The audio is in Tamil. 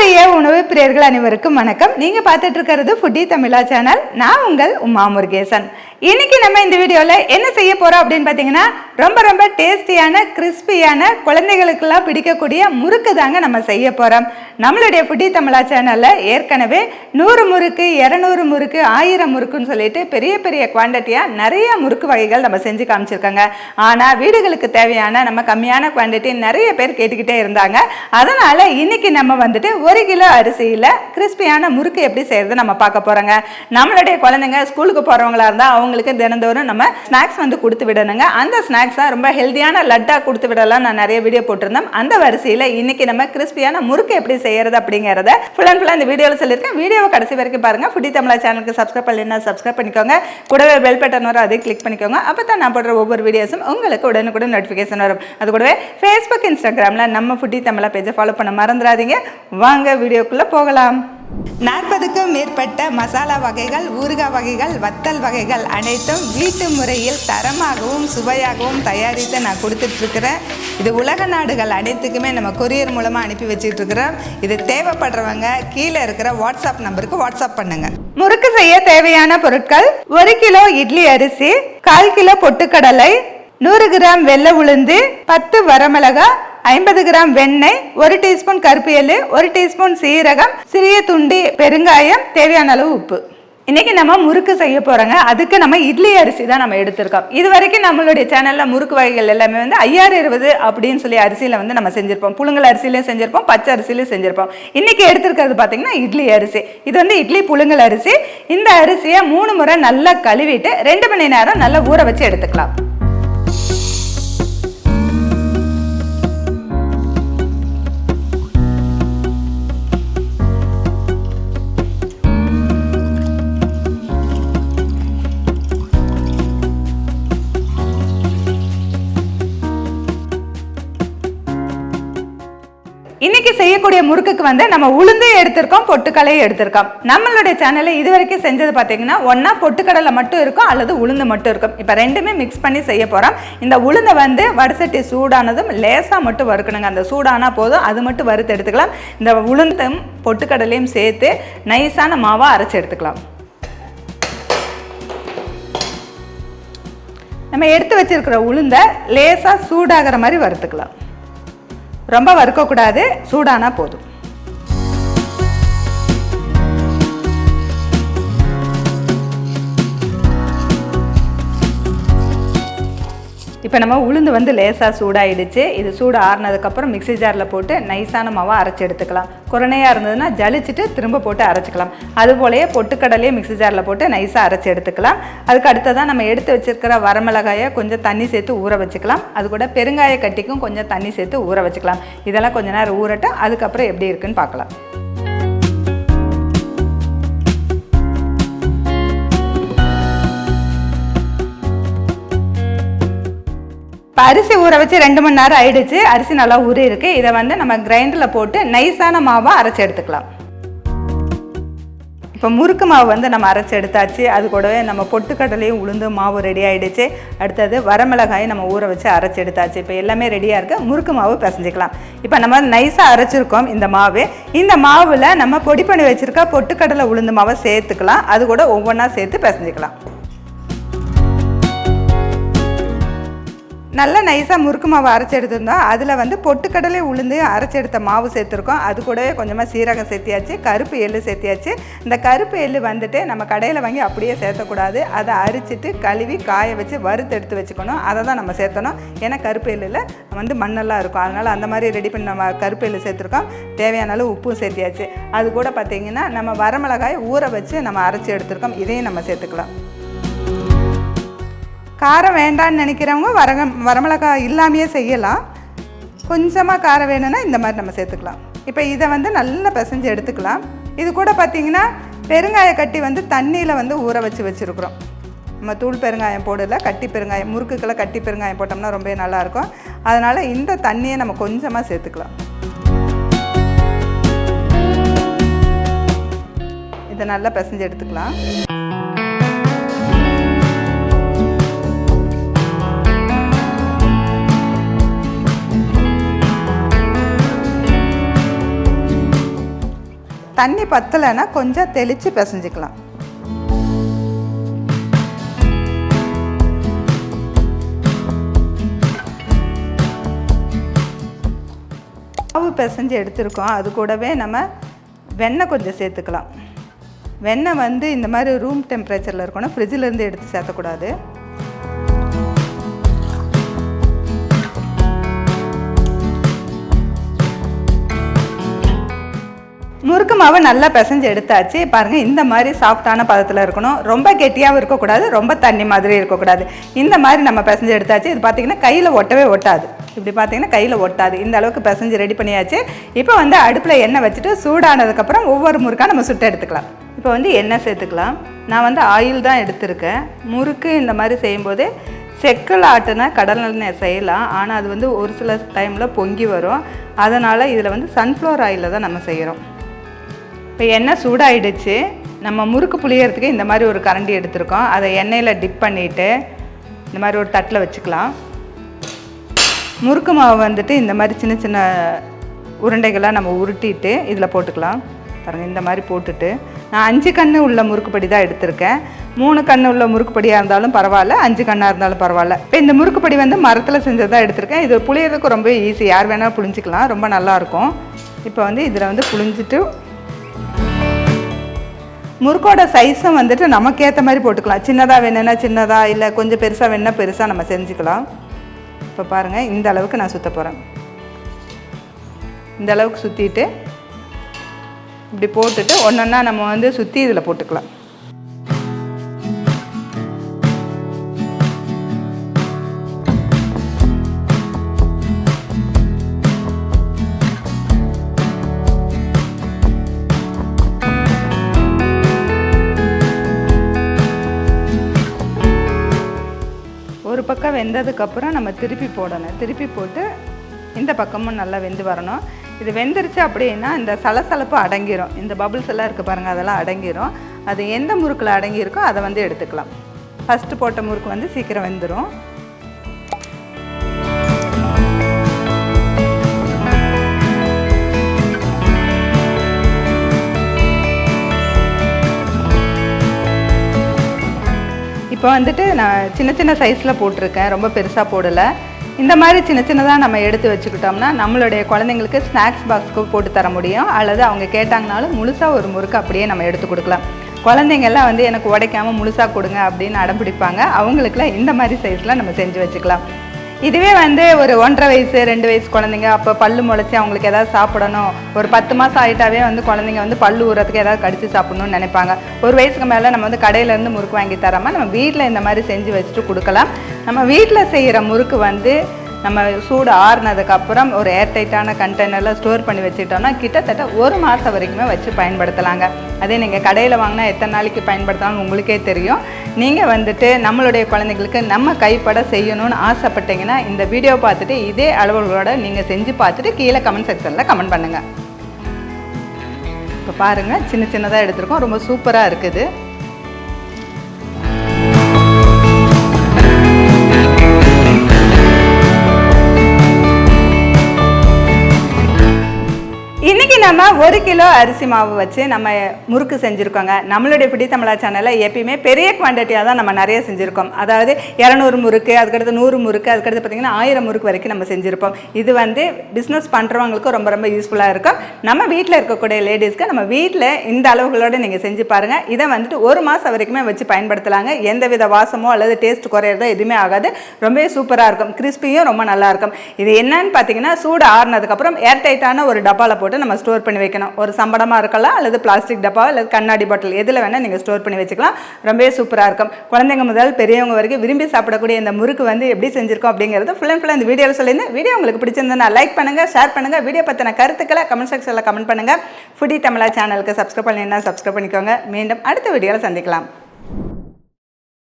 இன்றைய உணவு பிரியர்கள் அனைவருக்கும் வணக்கம். நீங்க பார்த்துட்டு இருக்கிறது ஃபுட்டி தமிழா சேனல் நான் உங்கள் உமா முருகேசன். இன்னைக்கு நம்ம இந்த வீடியோவில் என்ன செய்ய போகிறோம் அப்படின்னு பார்த்தீங்கன்னா ரொம்ப ரொம்ப டேஸ்டியான கிறிஸ்பியான குழந்தைகளுக்கெல்லாம் பிடிக்கக்கூடிய முறுக்கு தாங்க நம்ம செய்ய போகிறோம் நம்மளுடைய புட்டி தமிழா சேனலில் ஏற்கனவே நூறு முறுக்கு இரநூறு முறுக்கு ஆயிரம் முறுக்குன்னு சொல்லிட்டு பெரிய பெரிய குவான்டிட்டியாக நிறைய முறுக்கு வகைகள் நம்ம செஞ்சு காமிச்சிருக்காங்க. ஆனால் வீடுகளுக்கு தேவையான நம்ம கம்மியான குவான்டிட்டி நிறைய பேர் கேட்டுக்கிட்டே இருந்தாங்க. அதனால் இன்னைக்கு நம்ம வந்துட்டு ஒரு கிலோ அரிசியில் கிறிஸ்பியான முறுக்கு எப்படி செய்கிறது நம்ம பார்க்க போகிறோங்க நம்மளுடைய குழந்தைங்க ஸ்கூலுக்கு போகிறவங்களா இருந்தால் அவங்க அவங்களுக்கு தினந்தோறும் நம்ம ஸ்நாக்ஸ் வந்து கொடுத்து விடணுங்க. அந்த ஸ்நாக்ஸாக ரொம்ப ஹெல்தியான லட்டா கொடுத்து விடலாம் நான் நிறைய வீடியோ போட்டிருந்தேன். அந்த வரிசையில் இன்னைக்கு நம்ம கிறிஸ்பியான முறுக்கு எப்படி செய்யறது அப்படிங்கிறத ஃபுல் அண்ட் ஃபுல்லாக இந்த வீடியோவில் சொல்லியிருக்கேன். வீடியோவை கடைசி வரைக்கும் பாருங்க. ஃபுட்டி தமிழா சேனலுக்கு சப்ஸ்கிரைப் பண்ணலைன்னா சப்ஸ்கிரைப் பண்ணிக்கோங்க. கூடவே பெல் பட்டன் வரும் அதை கிளிக் பண்ணிக்கோங்க. அப்போ தான் நான் போடுற ஒவ்வொரு வீடியோஸும் உங்களுக்கு உடனுக்குடன் நோட்டிஃபிகேஷன் வரும். அது கூடவே ஃபேஸ்புக் இன்ஸ்டாகிராமில் நம்ம ஃபுட்டி தமிழா பேஜை ஃபாலோ பண்ண மறந்துடாதீங்க. வாங்க வீடியோக்குள்ளே போகலாம். நாற்பதுக்கும் மேற்பட்ட மசாலா வகைகள் ஊறுகாய் வகைகள் வத்தல் வகைகள் அனைத்தும் வீட்டு முறையில் தரமாகவும் சுவையாகவும் தயாரித்து நான் கொடுத்துட்ருக்குறேன். இது உலக நாடுகள் அனைத்துக்குமே நம்ம கொரியர் மூலமாக அனுப்பி வச்சுட்ருக்குறோம். இது தேவைப்படுறவங்க கீழே இருக்கிற வாட்ஸ்அப் நம்பருக்கு வாட்ஸ்அப் பண்ணுங்கள் முறுக்கு செய்ய தேவையான பொருட்கள் ஒரு கிலோ இட்லி அரிசி கால் கிலோ பொட்டுக்கடலை நூறு கிராம் வெள்ளை உளுந்து பத்து வரமிளகாய் ஐம்பது கிராம் வெண்ணெய் ஒரு டீஸ்பூன் கருப்பு எள்ளு ஒரு டீஸ்பூன் சீரகம் சிறிய துண்டி பெருங்காயம் தேவையான அளவு உப்பு. இன்றைக்கி நம்ம முறுக்கு செய்ய போகிறோங்க அதுக்கு நம்ம இட்லி அரிசி தான் நம்ம எடுத்திருக்கோம். இது வரைக்கும் நம்மளுடைய சேனலில் முறுக்கு வகைகள் எல்லாமே வந்து ஐயாயிரம் இருபது அப்படின்னு சொல்லி அரிசியில் வந்து நம்ம செஞ்சுருப்போம். புழுங்கல் அரிசியிலையும் செஞ்சுருப்போம் பச்சை அரிசியிலையும் செஞ்சுருப்போம். இன்றைக்கி எடுத்திருக்கிறது பார்த்திங்கன்னா இட்லி அரிசி. இது வந்து இட்லி புழுங்கல் அரிசி. இந்த அரிசியை மூணு முறை நல்லா கழுவிட்டு ரெண்டு மணி நேரம் நல்லா ஊற வச்சு எடுத்துக்கலாம். இன்னைக்கு செய்யக்கூடிய முறுக்குக்கு வந்து நம்ம உளுந்து எடுத்திருக்கோம் பொட்டுக்கலையும் எடுத்திருக்கோம். நம்மளுடைய சேனலில் இது வரைக்கும் செஞ்சது பார்த்தீங்கன்னா ஒன்றா பொட்டுக்கடலை மட்டும் இருக்கும் அல்லது உளுந்து மட்டும் இருக்கும். இப்போ ரெண்டுமே மிக்ஸ் பண்ணி செய்ய போகிறோம் இந்த உளுந்தை வந்து வடசட்டி சூடானதும் லேசாக மட்டும் வறுக்கணுங்க. அந்த சூடானா போதும் அது மட்டும் வறுத்து எடுத்துக்கலாம். இந்த உளுந்தும் பொட்டுக்கடலையும் சேர்த்து நைஸான மாவாக அரைச்சி எடுத்துக்கலாம். நம்ம எடுத்து வச்சிருக்கிற உளுந்தை லேசாக சூடாகிற மாதிரி வறுத்துக்கலாம். ரொம்ப வறுக்கக்கூடாது சூடானா போதும். இப்போ நம்ம உளுந்து வந்து லேசாக சூடாயிடுச்சு. இது சூடு ஆறுனதுக்கப்புறம் மிக்ஸி ஜாரில் போட்டு நைஸான மாவை அரைச்சி எடுத்துக்கலாம். குரணையாக இருந்ததுன்னா ஜலிச்சுட்டு திரும்ப போட்டு அரைச்சிக்கலாம். அதுபோலயே பொட்டுக்கடலையே மிக்ஸி ஜாரில் போட்டு நைஸாக அரைச்சி எடுத்துக்கலாம். அதுக்கு அடுத்ததான் நம்ம எடுத்து வச்சுருக்கிற வரமிளகாயை கொஞ்சம் தண்ணி சேர்த்து ஊற வச்சுக்கலாம். அது கூட பெருங்காய கட்டிக்கும் கொஞ்சம் தண்ணி சேர்த்து ஊற வச்சுக்கலாம். இதெல்லாம் கொஞ்ச நேரம் ஊறட்டும். அதுக்கப்புறம் எப்படி இருக்குன்னு பார்க்கலாம். அரிசி ஊற வச்சு ரெண்டு மணி நேரம் ஆயிடுச்சு. அரிசி நல்லா ஊறி இருக்கு. இதை வந்து நம்ம கிரைண்டரில் போட்டு நைஸான மாவாக அரைச்சி எடுத்துக்கலாம். இப்போ முறுக்கு மாவு வந்து நம்ம அரைச்சி எடுத்தாச்சு. அது கூடவே நம்ம பொட்டுக்கடலையும் உளுந்து மாவு ரெடி ஆகிடுச்சு அடுத்தது வரமிளகாயும் நம்ம ஊற வச்சு அரைச்சி எடுத்தாச்சு. இப்போ எல்லாமே ரெடியாக இருக்குது முறுக்கு மாவு பிசைஞ்சிக்கலாம். இப்போ நம்ம நைஸாக அரைச்சிருக்கோம் இந்த மாவு. இந்த மாவில் நம்ம பொடி பண்ணி வச்சுருக்க பொட்டுக்கடலை உளுந்து மாவை சேர்த்துக்கலாம். அது கூட ஒவ்வொன்றா சேர்த்து பிசைஞ்சிக்கலாம். நல்ல நைஸாக முறுக்கு மாவு அரைச்சி எடுத்திருந்தோம் அதில் வந்து பொட்டுக்கடலை உளுந்து அரைச்சி எடுத்த மாவு சேர்த்துருக்கோம். அது கூடவே கொஞ்சமாக சீரகம் சேர்த்தியாச்சு கருப்பு எள்ளு சேர்த்தியாச்சு. இந்த கருப்பு எள்ளு வந்துட்டு நம்ம கடையில் வாங்கி அப்படியே சேர்த்தக்கூடாது. அதை அரிச்சிட்டு கழுவி காய வச்சு வறுத்து எடுத்து வச்சுக்கணும். அதை தான் நம்ம சேர்த்தணும். ஏன்னா கருப்பு எள்ளில் வந்து மண்ணெல்லாம் இருக்கும். அதனால் அந்த மாதிரி ரெடி பண்ணி நம்ம கருப்பு எள்ளு சேர்த்துருக்கோம். தேவையான அளவு உப்பும் சேர்த்தியாச்சு. அது கூட பார்த்திங்கன்னா நம்ம வரமிளகாய் ஊற வச்சு நம்ம அரைச்சி எடுத்திருக்கோம். இதையும் நம்ம சேர்த்துக்கலாம். காரம் வேண்டான்னு நினைக்கிறவங்க வரக வரமிளகாய் இல்லாமையே செய்யலாம். கொஞ்சமாக காரம் வேணும்னா இந்த மாதிரி நம்ம சேர்த்துக்கலாம். இப்போ இதை வந்து நல்லா பிசைஞ்சு எடுத்துக்கலாம். இது கூட பார்த்திங்கன்னா பெருங்காய கட்டி வந்து தண்ணியில் வந்து ஊற வச்சு வச்சுருக்குறோம். நம்ம தூள் பெருங்காயம் போடல கட்டி பெருங்காயம் முறுக்குக்களை கட்டி பெருங்காயம் போட்டோம்னா ரொம்ப நல்லாயிருக்கும். அதனால் இந்த தண்ணியை நம்ம கொஞ்சமாக சேர்த்துக்கலாம். இதை நல்லா பிசைஞ்சு எடுத்துக்கலாம். தண்ணி பத்தலைன்னா கொஞ்சம் தெளித்து பிசைஞ்சிக்கலாம். மாவு பிசைஞ்சு எடுத்திருக்கோம். அது கூடவே நம்ம வெண்ணெய் கொஞ்சம் சேர்த்துக்கலாம். வெண்ணெய் வந்து இந்த மாதிரி ரூம் டெம்பரேச்சரில் இருக்கணும். ஃப்ரிட்ஜிலேருந்து எடுத்து சேர்த்தக்கூடாது. முறுக்கு மாவு நல்லா பிசைஞ்சு எடுத்தாச்சு. பாருங்கள் இந்த மாதிரி சாஃப்டான பதத்தில் இருக்கணும். ரொம்ப கெட்டியாகவும் இருக்கக்கூடாது ரொம்ப தண்ணி மாதிரி இருக்கக்கூடாது. இந்த மாதிரி நம்ம பிசைஞ்சு எடுத்தாச்சு. இது பார்த்திங்கன்னா கையில் ஒட்டவே ஒட்டாது. இப்படி பார்த்தீங்கன்னா கையில் ஒட்டாது. இந்த அளவுக்கு பிசைஞ்சு ரெடி பண்ணியாச்சு. இப்போ வந்து அடுப்பில் எண்ணெய் வச்சுட்டு சூடானதுக்கப்புறம் ஒவ்வொரு முறுக்காக நம்ம சுட்டு எடுத்துக்கலாம். இப்போ வந்து எண்ணெய் சேர்த்துக்கலாம். நான் வந்து ஆயில் தான் எடுத்திருக்கேன். முறுக்கு இந்த மாதிரி செய்யும்போது செக்கல் ஆட்டுனா கடல் எண்ணெய் செய்யலாம். ஆனால் அது வந்து ஒரு சில டைமில் பொங்கி வரும். அதனால் இதில் வந்து சன்ஃப்ளவர் ஆயிலில் தான் நம்ம செய்கிறோம் இப்போ எண்ணெய் சூடாயிடுச்சு நம்ம முறுக்கு புளியறதுக்கு இந்த மாதிரி ஒரு கரண்டி எடுத்திருக்கோம். அதை எண்ணெயில் டிப் பண்ணிவிட்டு இந்த மாதிரி ஒரு தட்டில் வச்சுக்கலாம். முறுக்கு மாவு வந்துட்டு இந்த மாதிரி சின்ன சின்ன உருண்டைகளாக நம்ம உருட்டிட்டு இதில் போட்டுக்கலாம். பாருங்கள் இந்த மாதிரி போட்டுட்டு. நான் அஞ்சு கன்று உள்ள முறுக்குப்படி தான் எடுத்திருக்கேன். மூணு கன்று உள்ள முறுக்குப்படியாக இருந்தாலும் பரவாயில்ல அஞ்சு கண்ணாக இருந்தாலும் பரவாயில்ல. இப்போ இந்த முறுக்குப்படி வந்து மரத்தில் செஞ்சதாக எடுத்திருக்கேன். இது புளியறதுக்கு ரொம்ப ஈஸி யார் வேணால் புளிஞ்சிக்கலாம் ரொம்ப நல்லாயிருக்கும் இப்போ வந்து இதில் வந்து புளிஞ்சிட்டு முறுக்கோட சைஸும் வந்துட்டு நமக்கு ஏற்ற மாதிரி போட்டுக்கலாம். சின்னதாக வேணும்னா சின்னதாக இல்லை கொஞ்சம் பெருசாக வேணுன்னா பெருசாக நம்ம செஞ்சுக்கலாம். இப்போ பாருங்கள் இந்த அளவுக்கு நான் சுற்ற போகிறேன் இந்த அளவுக்கு சுற்றிட்டு இப்படி போட்டுட்டு ஒன்றா நம்ம வந்து சுற்றி இதில் போட்டுக்கலாம். ஒரு பக்கம் வெந்ததுக்கப்புறம் நம்ம திருப்பி போடணும். திருப்பி போட்டு இந்த பக்கமும் நல்லா வெந்து வரணும். இது வெந்துருச்சு அப்படின்னா இந்த சலசலப்பு அடங்கிரும். இந்த பபுள்ஸ் எல்லாம் இருக்குது பாருங்கள் அதெல்லாம் அடங்கிரும். அது எந்த முறுக்கில் அடங்கியிருக்கோ அதை வந்து எடுத்துக்கலாம். ஃபஸ்ட்டு போட்ட முறுக்கு வந்து சீக்கிரம் வெந்துடும் இப்போ வந்துட்டு நான் சின்ன சின்ன சைஸில் போட்டிருக்கேன். ரொம்ப பெருசாக போடலை. இந்த மாதிரி சின்ன சின்னதாக நம்ம எடுத்து வச்சுக்கிட்டோம்னா நம்மளுடைய குழந்தைங்களுக்கு ஸ்நாக்ஸ் பாக்ஸுக்கு போட்டு தர முடியும். அல்லது அவங்க கேட்டாங்கனாலும் முழுசாக ஒரு முறுக்கு அப்படியே நம்ம எடுத்து கொடுக்கலாம். குழந்தைங்கள்லாம் வந்து எனக்கு உடைக்காமல் முழுசாக கொடுங்க அப்படின்னு அடம் பிடிப்பாங்க. அவங்களுக்குலாம் இந்த மாதிரி சைஸில் நம்ம செஞ்சு வச்சுக்கலாம். இதுவே வந்து ஒரு ஒன்றரை வயசு ரெண்டு வயசு குழந்தைங்க அப்போ பல்லு முளைச்சி அவங்களுக்கு ஏதாவது சாப்பிடணும். ஒரு பத்து மாதம் ஆகிட்டாவே வந்து குழந்தைங்க வந்து பல்லு ஊறுறதுக்கு ஏதாவது கடிச்சு சாப்பிடணும்னு நினைப்பாங்க. ஒரு வயசுக்கு மேலே நம்ம வந்து கடையிலேருந்து முறுக்கு வாங்கி தராமல் நம்ம வீட்டில் இந்த மாதிரி செஞ்சு வச்சுட்டு கொடுக்கலாம். நம்ம வீட்டில் செய்கிற முறுக்கு வந்து நம்ம சூடு ஆறுனதுக்கப்புறம் ஒரு ஏர்டைட்டான கண்டெய்னரில் ஸ்டோர் பண்ணி வச்சுக்கிட்டோம்னா கிட்டத்தட்ட ஒரு மாதம் வரைக்குமே வச்சு பயன்படுத்தலாங்க. அதே நீங்கள் கடையில் வாங்கினா எத்தனை நாளைக்கு பயன்படுத்தலாம்னு உங்களுக்கே தெரியும். நீங்கள் வந்துட்டு நம்மளுடைய குழந்தைங்களுக்கு நம்ம கைப்பட செய்யணும்னு ஆசைப்பட்டீங்கன்னா இந்த வீடியோ பார்த்துட்டு இதே அளவுகளோட நீங்கள் செஞ்சு பார்த்துட்டு கீழே கமெண்ட் செக்ஷனில் கமெண்ட் பண்ணுங்கள் இப்போ பாருங்கள் சின்ன சின்னதாக எடுத்திருக்கோம். ரொம்ப சூப்பராக இருக்குது. நம்ம ஒரு கிலோ அரிசி மாவு வச்சு நம்ம முறுக்கு செஞ்சுருக்கோங்க. நம்மளுடைய பிடி தமிழா சேனலில் எப்பயுமே பெரிய குவான்டிட்டியாக தான் நம்ம நிறைய செஞ்சுருக்கோம். அதாவது இரநூறு முறுக்கு அதுக்கடுத்து நூறு முறுக்கு அதுக்கடுத்து பார்த்திங்கன்னா ஆயிரம் முறுக்கு வரைக்கும் நம்ம செஞ்சுருப்போம். இது வந்து பிஸ்னஸ் பண்ணுறவங்களுக்கும் ரொம்ப ரொம்ப யூஸ்ஃபுல்லாக இருக்கும். நம்ம வீட்டில் இருக்கக்கூடிய லேடிஸ்க்கு நம்ம வீட்டில் இந்த அளவுகளோடு நீங்கள் செஞ்சு பாருங்கள் இதை வந்துட்டு ஒரு மாதம் வரைக்குமே வச்சு பயன்படுத்தலாங்க. எந்த வித வாசமோ அல்லது டேஸ்ட் குறையிறதோ எதுவுமே ஆகாது. ரொம்பவே சூப்பராக இருக்கும். கிறிஸ்பியும் ரொம்ப நல்லாயிருக்கும் இது என்னன்னு பார்த்தீங்கன்னா சூடு ஆறுனதுக்கப்புறம் ஏர்டைட்டான ஒரு டப்பாவில் போட்டு நம்ம ஸ்டோர் பண்ணி வைக்கணும். ஒரு சம்படமாக இருக்கலாம் அல்லது பிளாஸ்டிக் டப்பா அல்லது கண்ணாடி பாட்டில் எதில் வேணால் நீங்கள் ஸ்டோர் பண்ணி வச்சுக்கலாம். ரொம்பவே சூப்பராக இருக்கும். குழந்தைங்க முதல் பெரியவங்க வரைக்கும் விரும்பி சாப்பிடக்கூடிய இந்த முறுக்கு வந்து எப்படி செஞ்சுருக்கோம் அப்படிங்கிறது ஃபுல் அண்ட் ஃபுல்லாக இந்த வீடியோவில் சொல்லியிருந்தேன். வீடியோ உங்களுக்கு பிடிச்சிருந்தா லைக் பண்ணுங்கள் ஷேர் பண்ணுங்கள் வீடியோ பற்றின கருத்துக்களை கமெண்ட் செக்ஷனில் கமெண்ட் பண்ணுங்கள் ஃபுடி தமிழா சேனலுக்கு சப்ஸ்கிரைப் பண்ணினா சப்ஸ்கிரைப் பண்ணிக்கோங்க. மீண்டும் அடுத்த வீடியோவில் சந்திக்கலாம்.